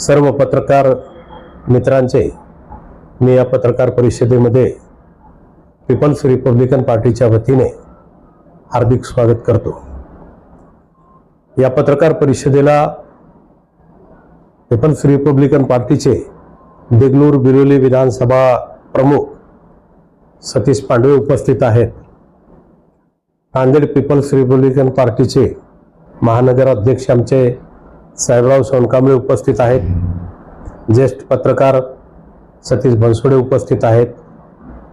सर्व पत्रकार मित्रांचे मी या पत्रकार परिषदेमध्ये पीपल्स रिपब्लिकन पार्टीच्या वतीने हार्दिक स्वागत करतो. या पत्रकार परिषदेला पीपल्स रिपब्लिकन पार्टीचे देगलूर बिरोली विधानसभा प्रमुख सतीश पांडवे उपस्थित आहेत. नांदेड पीपल्स रिपब्लिकन पार्टीचे महानगराध्यक्ष आमचे साहेबराव सोनकांबळे उपस्थित आहेत. ज्येष्ठ पत्रकार सतीश बनसोडे उपस्थित आहेत.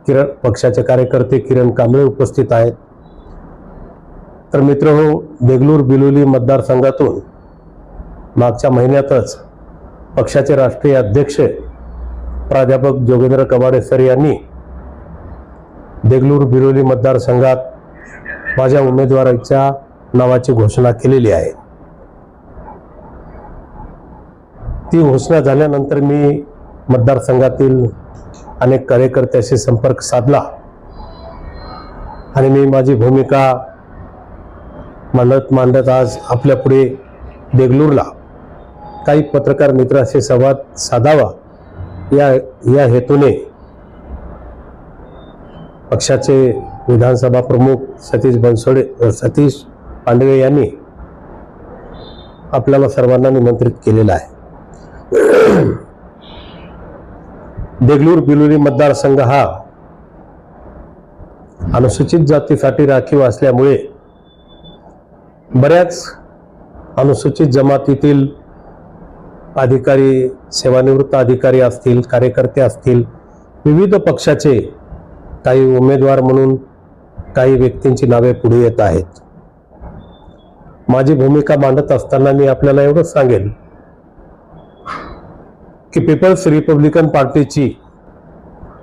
किरण पक्षाचे कार्यकर्ते किरण कांबळे उपस्थित आहेत. तर मित्र हो देगलूर बिलोली मतदारसंघातून मागच्या महिन्यातच पक्षाचे राष्ट्रीय अध्यक्ष प्राध्यापक जोगेंद्र कवाडे सर यांनी देगलूर बिरोली मतदारसंघात माझ्या उमेदवाराच्या नावाची घोषणा केलेली आहे. ती घोषणा झाल्यानंतर मी मतदारसंघातील अनेक कार्यकर्त्याशी संपर्क साधला. आणि मी माझी भूमिका मांडत मांडत आज आपल्यापुढे देगलूरला काही पत्रकार मित्राशी संवाद साधावा या या हेतूने पक्षाचे विधानसभा प्रमुख सतीश बनसोडे सतीश पांडवे यांनी आपल्याला सर्वांना निमंत्रित केलेलं आहे. देगलूर बिलोली मतदारसंघ हा अनुसूचित जातीसाठी राखीव असल्यामुळे बऱ्याच अनुसूचित जमातीतील अधिकारी सेवानिवृत्त अधिकारी असतील कार्यकर्ते असतील विविध पक्षाचे काही उमेदवार म्हणून काही व्यक्तींची नावे पुढे येत आहेत. माझी भूमिका मांडत असताना मी आपल्याला एवढंच सांगेन की पीपल्स रिपब्लिकन पार्टीची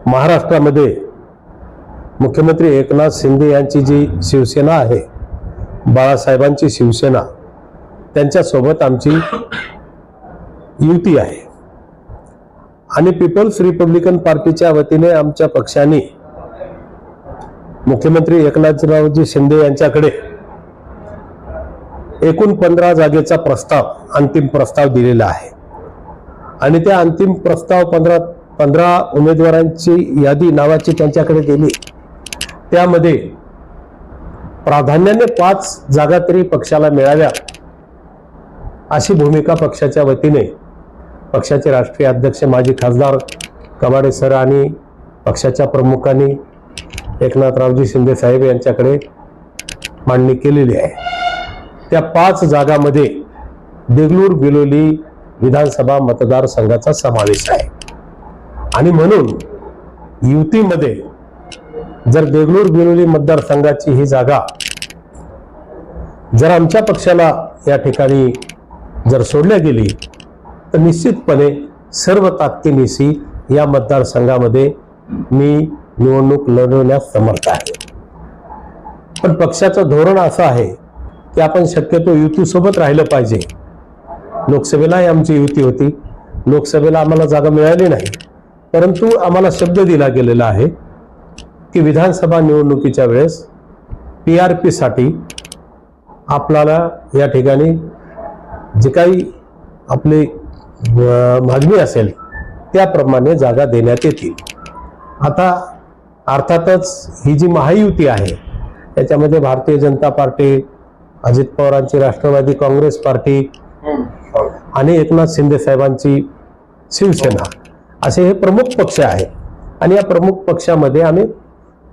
महाराष्ट्रामध्ये मुख्यमंत्री एकनाथ शिंदे यांची जी शिवसेना आहे बाळासाहेबांची शिवसेना त्यांच्यासोबत आमची युती आहे. आणि पीपल्स रिपब्लिकन पार्टीच्या वतीने आमच्या पक्षाने मुख्यमंत्री एकनाथरावजी शिंदे यांच्याकडे एकूण पंधरा जागेचा प्रस्ताव अंतिम प्रस्ताव दिलेला आहे. आणि त्या अंतिम प्रस्ताव पंधरा पंधरा उमेदवारांची यादी नावाची त्यांच्याकडे दिली त्यामध्ये प्राधान्याने पाच जागा तरी पक्षाला मिळाव्या अशी भूमिका पक्षाच्या वतीने पक्षाचे राष्ट्रीय अध्यक्ष माजी खासदार कवाडे सर आणि पक्षाच्या प्रमुखांनी एकनाथरावजी शिंदे साहेब यांच्याकडे मांडणी केलेली आहे. त्या पाच जागामध्ये देगलूर बिलोली विधानसभा मतदारसंघाचा समावेश आहे. आणि म्हणून युतीमध्ये जर देगलूर बिलोली मतदारसंघाची ही जागा जर आमच्या पक्षाला या ठिकाणी जर सोडल्या गेली तर निश्चितपणे सर्व ताकदीनिशी या मतदारसंघामध्ये मी निवडणूक लढवण्यास समर्थ आहे. पण पक्षाचं धोरण असं आहे की आपण शक्यतो युतीसोबत राहिलं पाहिजे. लोकसभेलाही आमची युती होती. लोकसभेला आम्हाला जागा मिळाली नाही. परंतु आम्हाला शब्द दिला गेलेला आहे की विधानसभा निवडणुकीच्या वेळेस पी आर पीसाठी आपल्याला या ठिकाणी जे काही आपली मागणी असेल त्याप्रमाणे जागा देण्यात येतील. आता अर्थातच ही जी महायुती आहे त्याच्यामध्ये भारतीय जनता पार्टी अजित पवारांची राष्ट्रवादी काँग्रेस पार्टी हो. आणि एकनाथ शिंदे साहेबांची शिवसेना. असे हे प्रमुख पक्ष आहेत. आणि या प्रमुख पक्षामध्ये आम्ही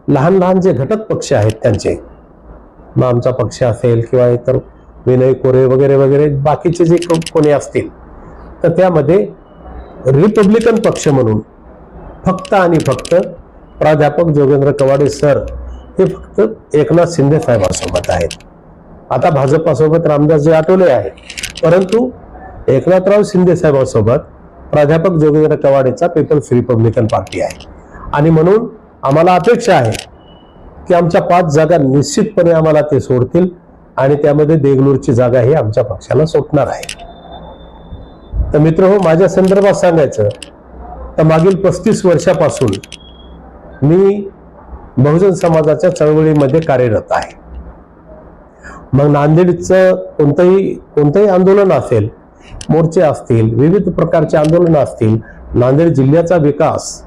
लहान लहान जे घटक पक्ष आहेत त्यांचे मग आमचा पक्ष असेल किंवा इतर विनय कोरे वगैरे वगैरे बाकीचे जे कोणी असतील तर त्यामध्ये रिपब्लिकन पक्ष म्हणून फक्त आणि फक्त प्राध्यापक जोगेंद्र कवाडे सर हे फक्त एकनाथ शिंदे साहेबांसोबत आहेत. आता भाजपासोबत रामदासजी आठवले आहेत. परंतु एकनाथराव शिंदे साहेबांसोबत प्राध्यापक जोगेंद्र कवाडेचा पीपल्स रिपब्लिकन पार्टी आहे. आणि म्हणून आम्हाला अपेक्षा आहे की आमच्या पाच जागा निश्चितपणे आम्हाला ते सोडतील आणि त्यामध्ये देगलूरची जागा ही आमच्या पक्षाला सुटणार आहे. तर मित्र हो माझ्या संदर्भात सांगायचं तर मागील पस्तीस वर्षापासून मी बहुजन समाजाच्या चळवळीमध्ये कार्यरत आहे. मग नांदेडचं कोणतंही कोणतंही आंदोलन असेल मोर्चे असतील विविध प्रकारचे आंदोलनं असतील नांदेड जिल्ह्याचा विकास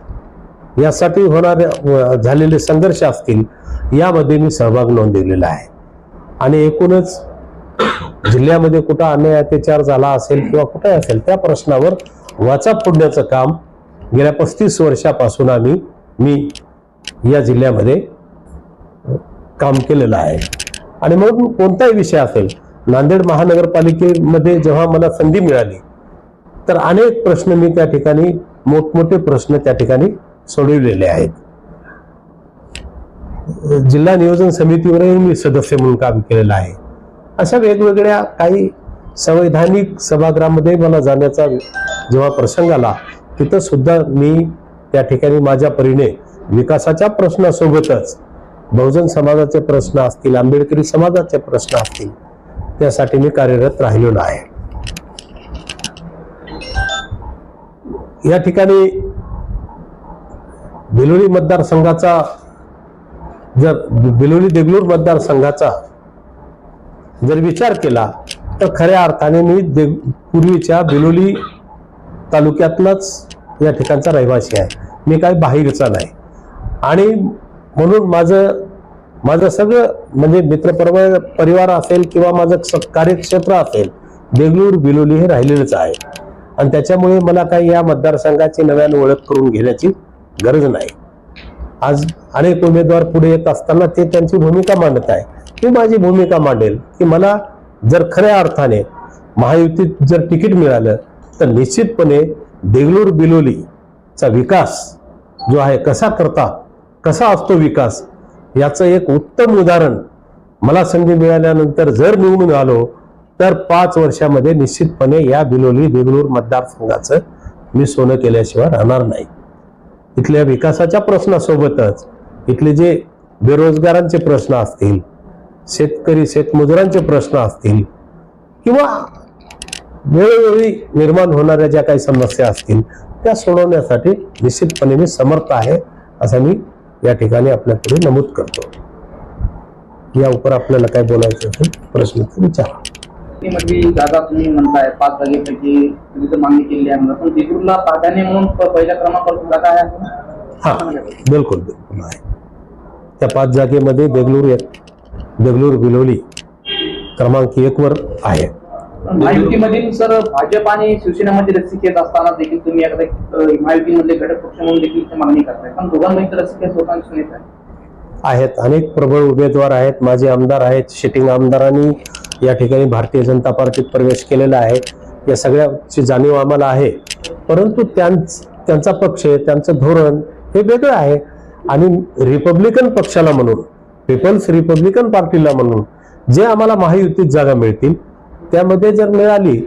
यासाठी होणारे झालेले संघर्ष असतील यामध्ये मी सहभाग नोंदवलेला आहे. आणि एकूणच जिल्ह्यामध्ये कुठं अन्याय अत्याचार झाला असेल किंवा कुठे असेल त्या प्रश्नावर वाचा फोडण्याचं काम गेल्या पस्तीस वर्षापासून आम्ही मी या जिल्ह्यामध्ये काम केलेलं आहे. आणि म्हणून कोणताही विषय असेल नांदेड महानगरपालिकेमध्ये जेव्हा मला संधी मिळाली तर अनेक प्रश्न मी त्या ठिकाणी मोठमोठे प्रश्न त्या ठिकाणी सोडविलेले आहेत. जिल्हा नियोजन समितीवरही मी सदस्य म्हणून काम केलेलं आहे. अशा वेगवेगळ्या काही संवैधानिक सभागृहामध्ये मला जाण्याचा जेव्हा प्रसंग आला तिथं सुद्धा मी त्या ठिकाणी माझ्या परीने विकासाच्या प्रश्नासोबतच बहुजन समाजाचे प्रश्न असतील आंबेडकरी समाजाचे प्रश्न असतील त्यासाठी मी कार्यरत राहिलेलो आहे. या ठिकाणी बिलोली मतदारसंघाचा जर बिलोली देगलूर मतदारसंघाचा जर विचार केला तर खऱ्या अर्थाने मी दे पूर्वीच्या बिलोली तालुक्यातलाच या ठिकाणचा रहिवासी आहे. मी काही बाहेरचा नाही. आणि म्हणून माझं माझं सगळं म्हणजे मित्रपर्व परिवार असेल किंवा माझं स- कार्यक्षेत्र असेल देगलूर बिलोली हे राहिलेलंच आहे. आणि त्याच्यामुळे मला काही या मतदारसंघाची नव्याने ओळख करून घेण्याची गरज नाही. आज अनेक उमेदवार पुढे येत असताना ते त्यांची भूमिका मांडत आहे. मी माझी भूमिका मांडेल की मला जर खऱ्या अर्थाने महायुतीत जर तिकीट मिळालं तर निश्चितपणे देगलूर बिलोलीचा विकास जो आहे कसा करता कसा असतो विकास याचं एक उत्तम उदाहरण मला संधी मिळाल्यानंतर जर निवडून आलो तर पाच वर्षामध्ये निश्चितपणे या बिलोली देगलूर मतदारसंघाचं मी सोनं केल्याशिवाय राहणार नाही. इथल्या विकासाच्या प्रश्नासोबतच इथले जे बेरोजगारांचे प्रश्न असतील शेतकरी शेतमजुरांचे प्रश्न असतील किंवा वेळोवेळी निर्माण होणाऱ्या ज्या काही समस्या असतील त्या सोडवण्यासाठी निश्चितपणे मी समर्थ आहे असं मी या ठिकाणी आपल्या पुढे नमूद करतो. या उपर आपल्याला काय बोलायचं असेल प्रश्न विचारा. मध्ये जागा तुम्ही म्हणताय पाच जागेपैकी तुम्ही तर मागणी केली आहे पण देगलूरला प्राधान्य म्हणून पहिल्या क्रमांकावर जागा आहे? हा बिलकुल बिलकुल आहे. त्या पाच जागेमध्ये देगलूर देगलूर बिलोली क्रमांक एक वर आहे. महायुतीमधील सर भाजप आणि शिवसेनेमध्ये रस्सी असताना देखील तुम्ही एखादा महायुतीमधले घटक पक्ष म्हणून देखील मागणी करताय. पण दोघांमध्ये रस्सी होताना दिसून येत आहे आहेत. अनेक प्रबळ उमेदवार आहेत. माझे आमदार आहेत. सिटिंग आमदारांनी या ठिकाणी भारतीय जनता पार्टीत प्रवेश केलेला आहे. या सगळ्याची जाणीव आम्हाला आहे. परंतु त्यांचा पक्ष त्यांचं धोरण हे वेगळं आहे. आणि रिपब्लिकन पक्षाला म्हणून पीपल्स रिपब्लिकन पार्टीला म्हणून जे आम्हाला महायुतीत जागा मिळतील त्यामध्ये जर मिळाली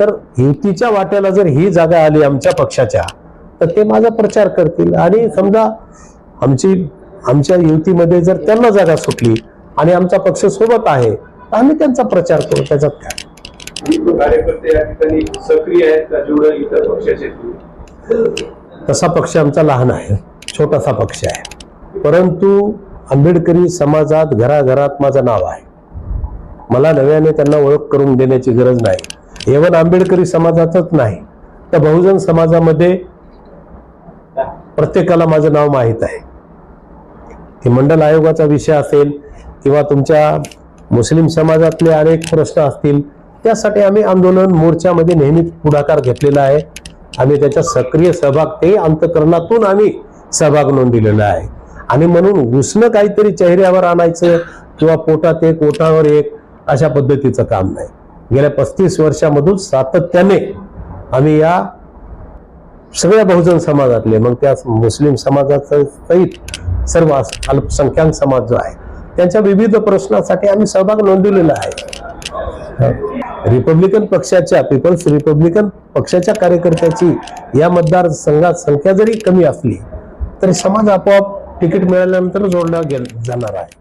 तर युतीच्या वाट्याला जर ही जागा आली आमच्या पक्षाच्या तर ते माझा प्रचार करतील. आणि समजा आमची आमच्या युतीमध्ये जर त्यांना जागा सुटली आणि आमचा पक्ष सोबत आहे तर आम्ही त्यांचा प्रचार करू त्याच्यात काय? कार्यकर्ते या ठिकाणी सक्रिय आहेत का? जेवढं इतर पक्षाचे आहेत? तसा पक्ष आमचा लहान आहे छोटासा पक्ष आहे. परंतु आंबेडकरी समाजात घराघरात माझं नाव आहे. मला नव्याने त्यांना ओळख करून देण्याची गरज नाही. एवन आंबेडकरी समाजातच नाही. तर बहुजन समाजामध्ये प्रत्येकाला माझं नाव माहीत आहे. हे मंडल आयोगाचा विषय असेल किंवा तुमच्या मुस्लिम समाजातले अनेक प्रश्न असतील त्यासाठी आम्ही आंदोलन मोर्चामध्ये नेहमीच पुढाकार घेतलेला आहे. आम्ही त्याच्या सक्रिय सहभाग ते अंतकरणातून आम्ही सहभाग नोंदविलेला आहे. आणि म्हणून घुसणं काहीतरी चेहऱ्यावर आणायचं किंवा पोटात एक ओठावर एक अशा पद्धतीचं काम नाही. गेल्या पस्तीस वर्षामधून सातत्याने आम्ही या सगळ्या बहुजन समाजातले मग त्या मुस्लिम समाजाचं सहित सर्व अल्पसंख्याक समाज जो आहे त्यांच्या विविध प्रश्नासाठी आम्ही सहभाग नोंदवलेला आहे. रिपब्लिकन पक्षाच्या पीपल्स रिपब्लिकन पक्षाच्या कार्यकर्त्याची या मतदारसंघात संख्या जरी कमी असली तरी समाज आपोआप तिकीट मिळाल्यानंतर जोडला गेल जाणार आहे.